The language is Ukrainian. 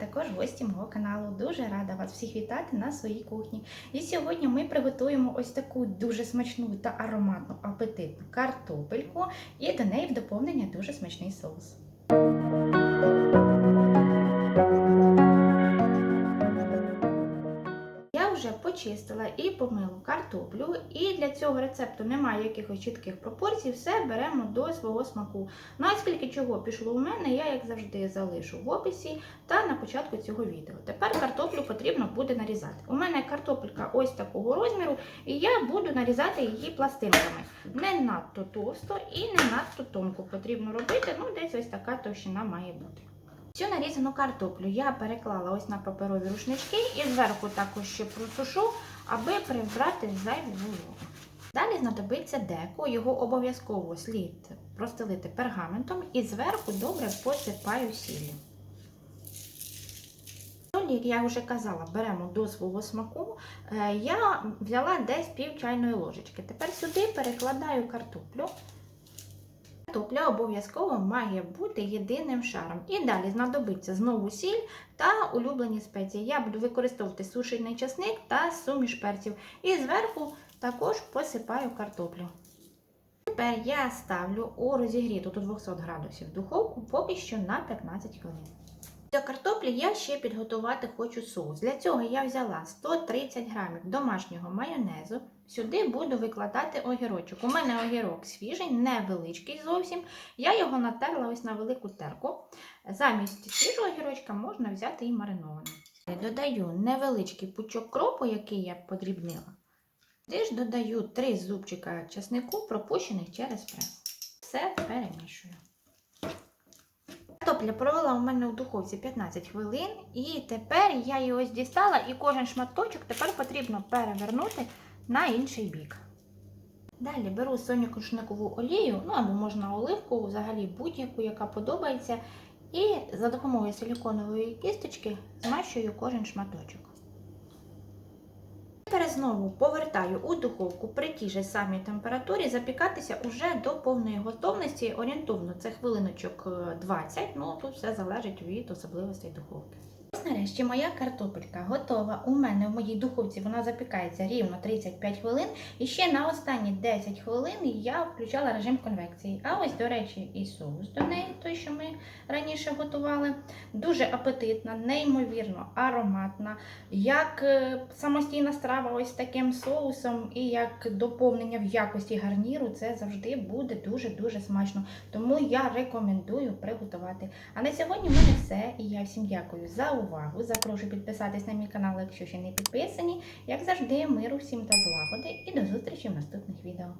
також гості мого каналу. Дуже рада вас всіх вітати на своїй кухні. І сьогодні ми приготуємо ось таку дуже смачну та ароматну апетитну картопельку, і до неї в доповнення дуже смачний соус. Вже почистила і помила картоплю, і для цього рецепту немає якихось чітких пропорцій, все беремо до свого смаку. Ну а скільки чого пішло у мене, я, як завжди, залишу в описі та на початку цього відео. Тепер картоплю потрібно буде нарізати. У мене картопелька ось такого розміру, і я буду нарізати її пластинками. Не надто товсто і не надто тонко потрібно робити, ну десь ось така товщина має бути. Цю нарізану картоплю я переклала ось на паперові рушнички і зверху також ще просушу, аби прибрати зайву вологу. Далі знадобиться деко, його обов'язково слід простелити пергаментом і зверху добре посипаю сіллю. Солі, як я вже казала, беремо до свого смаку. Е, Я взяла десь пів чайної ложечки. Тепер сюди перекладаю картоплю. Картопля обов'язково має бути єдиним шаром. І далі знадобиться знову сіль та улюблені спеції. Я буду використовувати сушений часник та суміш перців. І зверху також посипаю картоплю. Тепер я ставлю у розігріту до 200 градусів духовку поки що на 15 хвилин. Для картоплі я ще підготувати хочу соус. Для цього я взяла 130 грамів домашнього майонезу. Сюди буду викладати огірочок. У мене огірок свіжий, невеличкий зовсім. Я його натерла ось на велику терку. Замість свіжого огірочка можна взяти і маринований. Додаю невеличкий пучок кропу, який я подрібнила. Теж додаю 3 зубчика часнику, пропущених через прес. Все перемішую. Картопля провела у мене у духовці 15 хвилин, і тепер я її ось дістала, і кожен шматочок тепер потрібно перевернути на інший бік. Далі беру соняшникову олію, ну або можна оливку, взагалі будь-яку, яка подобається, і за допомогою силіконової кісточки змащую кожен шматочок. Тепер знову повертаю у духовку при тій же самій температурі запікатися уже до повної готовності. Орієнтовно це хвилиночок 20, ну тут все залежить від особливостей духовки. Ось нарешті моя картопелька готова. У мене в моїй духовці вона запікається рівно 35 хвилин. І ще на останні 10 хвилин я включала режим конвекції. А ось, до речі, і соус до неї, той, що ми раніше готували. Дуже апетитна, неймовірно ароматна, як е, самостійна страва ось таким соусом, і як доповнення в якості гарніру, це завжди буде дуже-дуже смачно. Тому я рекомендую приготувати. А на сьогодні в мене все. І я всім дякую за увагу. Запрошую підписатись на мій канал, якщо ще не підписані. Як завжди, миру всім та злагоди і до зустрічі в наступних відео.